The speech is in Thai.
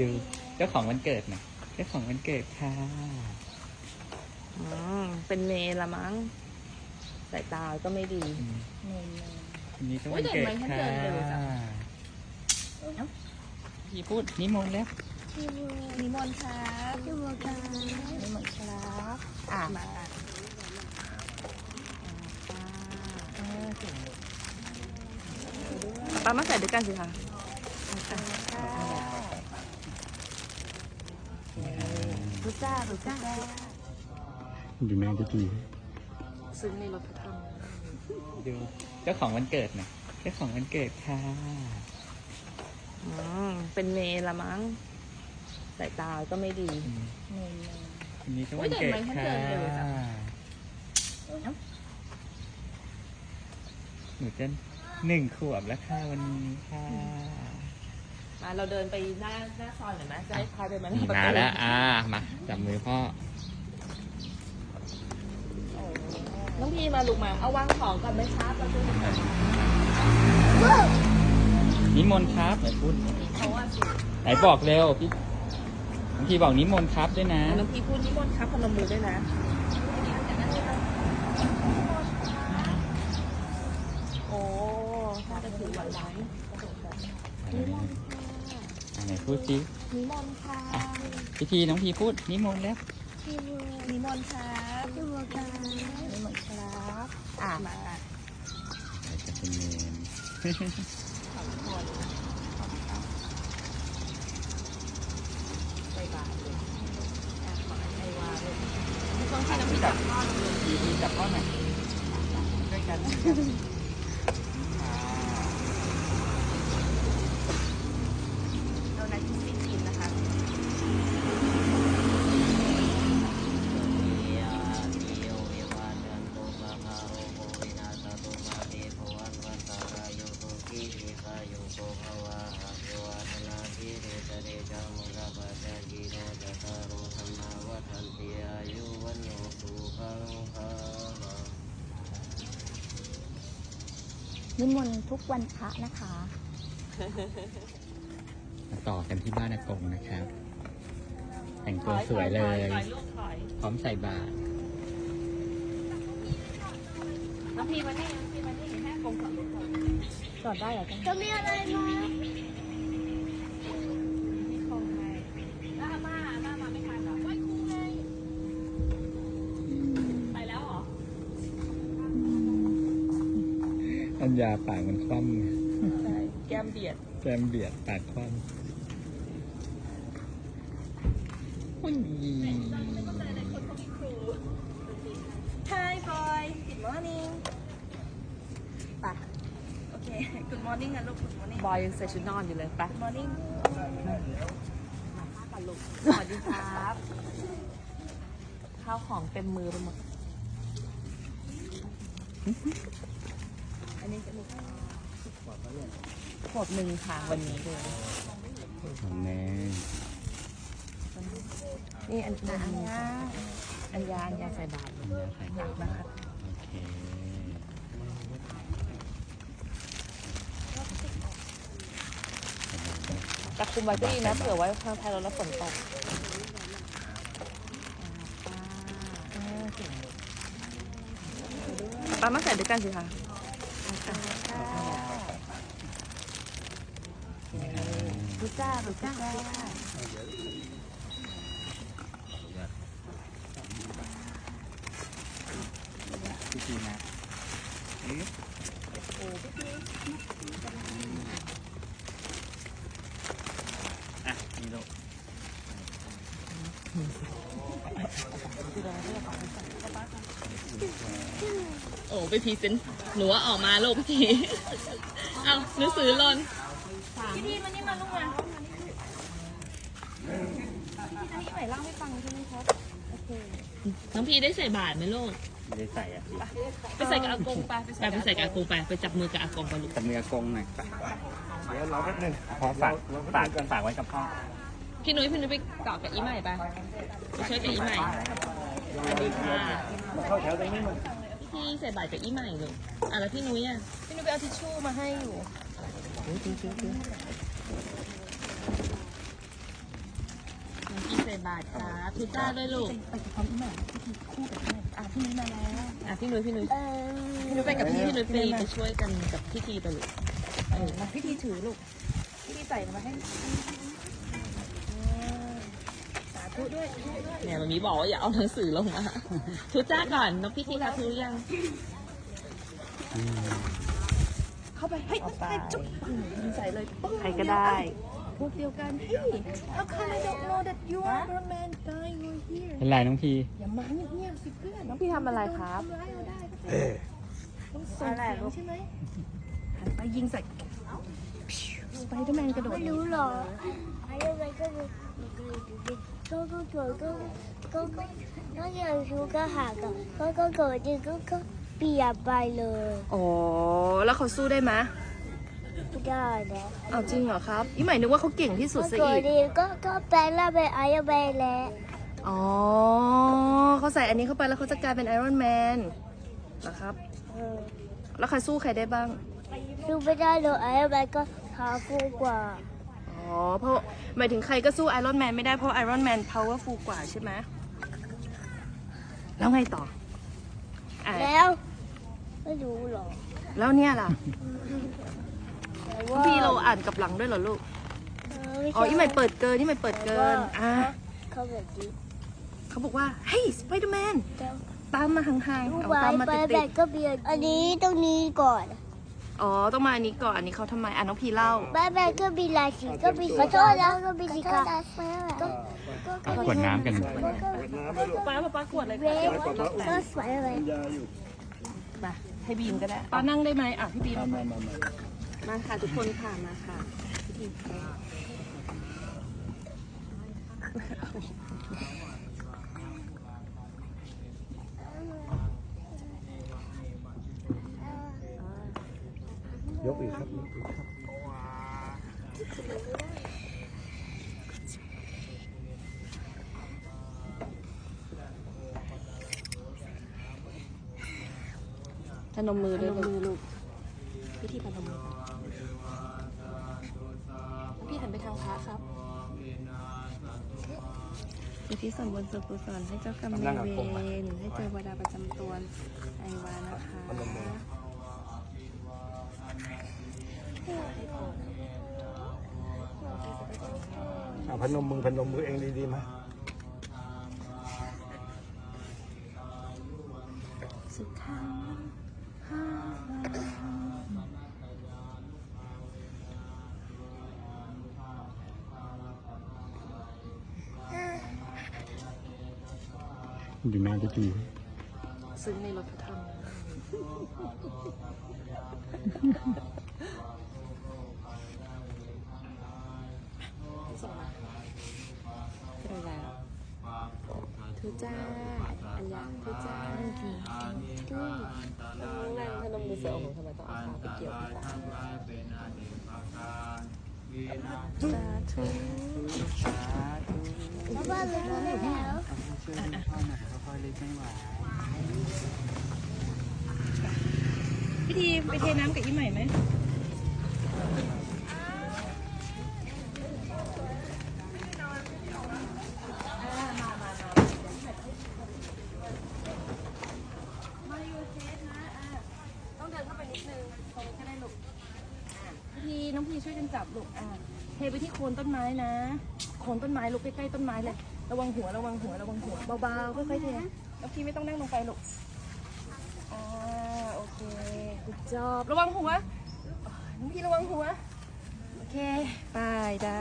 ดูเจ้าของวันเกิดหน่อยเจ้าของวันเกิดค่ะอืมเป็นเมย์ละมั้งสายตาก็ไม่ดีอืมเมย์เมย์วันนี้ก็วันเกิดโอ้ยเดินไปค่ะเดินเร็วจัง พี่พูดนิมนต์แล้วนิมนต์ครับนิมนต์ครับนิมนต์ครับอะมาป้ามาใส่ด้วยกันสิคะ รู้จ้ารู้จ้าดูหน้าดีซึ้งในรถทุกคนดูเจ้าของวันเกิดน่อยเจ้าของวันเกิดค่ะอืมเป็นเมละมั้งสายตาก็ไม่ดีเมย์เมย์วันนี้ก็วันเกิดค่ะเดินเจังหนูจะหนึ่งขวบแล้วค่ะวันนี้ค่ะ มาเราเดินไปหน้าหน้าซอยหน่อยไหมจะได้พาไปมาหนี่น้าประมาตูแล้วอ่ามาจับมือพ่อน้องพี่มาลูกมาเอาวางของก่อนไหมครับเราจะนิมนต์ครับไหนพูดเขาว่าสิไหนบอกเร็วพี่พี่บอกนิมนต์ครับด้วยนะ น้องพี่พูดนิมนต์ครับพนมมือด้วยนะโอ้น่าจะถือไหวไหมอ่าไหน พูดสินิมนต์ค่ะพี่ทีน้องพี่พูดนิมนต์แล้วนิมนต์ครับนิมนต์ครับนิมนต์ครับอะมาไหนจะเป็นเมนสองคนใส่บาตรเลยอะขอให้ไอวาเลยไม่ต้องให้น้ำพี่จับพ่อเลยพี่ทีจับพ่อหน่อยด้วยกัน โดนัทที่ไม่กินนะคะ นิมนต์ทุกวันพระนะคะ มาต่อกันที่บ้านอากงนะครับ แต่งตัวสวยเลย ถอยลูกถอยพร้อมใส่บาตรน้องพีมานี่น้องพีมานี่แม่กงขับรถก่อน จอดได้เหรอจ๊ะ จะมีอะไรมามีคงไงแล้วอาม่าอาม่ามาไม่ทันเหรอไหว้ครูไงไปแล้วเหรอ อัญญาปากมันคว่ำไงใช่แก้มเบียด แก้มเบียดปากคว่ำหุ่นยี Hi boy Good morning ปะโอเค Good morning นะลูก Good morning บอยยังใส่ชุดนอนอยู่เลยปะ Good morning สวัสดีครับ ข้าวของเต็มมือไปหมด อันนี้จะมีขวบหนึ่งค่ะวันนี้เลยของแม่นี่อันนี้อันยาอันยาอันยาใส่บาตรอัญญาใส่บาตรนะคะโอเคแต่คุมไว้ก็ดีนะเผื่อไว้ข้างท้ายรถแล้วฝนตกป้ามาใส่ด้วยกันสิคะ รู้จ้ารู้จ้าพี่ทีนะเอ๊ะอะนี่ลูก โอ้ไปพรีเซนต์หนูว่าออกมาลูกพี่เอาหนังสือหลนพี่พี่มานี่มาลูกมาพี่จะนี่ใหม่เล่าให้ฟังใช่ไหมครับโอเคน้องพี่ได้ใส่บาตรไหมลูกไม่ได้ใส่อะไปใส่กับอากงไปไปไปใส่กับอากงไปไปจับมือกับอากงไปลูกจับมืออากงหน่อยเดี๋ยวเราแป๊บนึงพอฝากฝากฝากไว้กับพ่อพี่นุ้ยพี่นุ้ยไปเกาะกับอีใหม่ไปไปช่วยกับอีใหม่สวัสดีค่ะเข้าแถวตรงนี้มึง พี่ใส่บาตรกับอีใหม่ลูกอะแล้วพี่นุ้ยอะพี่นุ้ยไปเอาทิชชู่มาให้อยู่บาทครับทุจ้าด้วยลูกไปกับเขาอีกหน่อยพี่ทีคู่กับพี่หน่อยอะพี่นุ้ยมาแล้วอะพี่นุ้ยพี่นุ้ยเออพี่นุ้ยไปกับพี่พี่นุ้ยไปไปช่วยกันกับพี่ทีไปลูกเออมาพี่ทีถือลูกพี่ทีใส่มาให้สาธุด้วย เนี่ยมันมีบอกว่าอย่าเอาหนังสือลงมาทุจ้าก่อนน้องพี่ทีครับทุยังอืมเข้าไปเฮ้ยไป จุ๊บอืมยิงใส่เลยปึ้งใครก็ได้ พวกเดียวกันเฮ้ย how come I don't know that you are the man guy you're here เป็นไรน้องพีอย่ามาเงียบๆสิเพื่อนน้องพี่ทำอะไรครับ ทำร้ายเราได้ก็ต้องส่งเสียงใช่ไหมหันไปยิงใส่สไปเดอร์แมนกระโดดไม่รู้หรออะไร ก็คือก็ก็เกิดก็ก็ก็ก็อย่างชูก็หักอะก็ก็เกิดจริงก็ก็เปียกไปเลยอ๋อ แล้วเขาสู้ได้ไหมไม่ได้นะอ้าวจริงเหรอครับอีใหม่นึกว่าเขาเก่งที่สุดก็ซะเกิดอีกดีก็ก็แปลงร่างเป็นไอรอนแมนแล้วอ๋อเขาใส่อันนี้เข้าไปแล้วเขาจะกลายเป็นไอรอนแมนนะครับเออแล้วใครสู้ใครได้บ้างดูไม่ได้เลยไอรอนแมนก็หาฟูกว่าอ๋อ เพราะหมายถึงใครก็สู้ไอรอนแมนไม่ได้เพราะไอรอนแมน powerful กว่าใช่ไหมแล้วไงต่ออะแล้วไม่รู้หรอแล้วเนี่ยล่ะแต่ว่าพี่เราอ่านกลับหลังด้วยเหรอลูกเออไม่อ๋อใช่อีใหม่เปิดเกินอีใหม่เปิดเกิน อะเขาแบบนี้เขาบอกว่า เฮ้ยสไปเดอร์แมนแต่ตามมาห่างๆดูเอาไว้ตามมาไปติแบดบก็เบียดอันนี้ต้องนี้ก่อนๆ อ๋อ ต้องมาอันนี้ก่อน อันนี้เขาทำไม อะน้องพีเล่า บ้านแม่ก็มีหลายสีก็มีสีขอโทษนะก็มีสีขาวก็ก็เอาขวดน้ำกันก็ก็ป้าป้าป้าขวดเลยเรดก็สวยเลยมาให้บีมก็ได้ป้านั่งได้ไหมอะพี่บีมมาค่ะทุกคนค่ะมาค่ะพี่ที ยกอีกครั บยกอีกครับพนมมือด้วยมือลูกพี่ทีพนมมือพี่หันไปทางพระครับอยู่ที่ส่วนบนส่วนกุศลให้เจ้ากรรมนายเวรให้เจอวดาประจำตัวไอวานะคะ อะพนมมือพนมมือเองดีๆไหมสุดท้ายดูแม่จะดูซึ้งในรถธรรม ส่งมาเป็นอะไรอะทุจ้า อันยาทุจ้าจุ้ยงานพนมมือเสือโอ้โหทำไมต้องเอาเท้าไปเกี่ยวที่ตา สา ธุแล้วบ้านเลยก็ได้แล้วพี่ทีไปเทน้ำกับอีใหม่ไหมต้องเดินเข้าไปนิดนึงตรงก็ได้ลูกอะพี่น้องพี่ช่วยกันจับลูกอะ เทไปที่โคนต้นไม้นะ โคนต้นไม้ลุกใกล้ๆต้นไม้เลย ระวังหัวระวังหัวระวังหัวเบาๆค่อยๆเทแล้วพี่ไม่ต้องนั่งลงไปลูกอ่าโอเคกุดจอบระวังหัวน้องพี่ระวังหัว โอเค ไปได้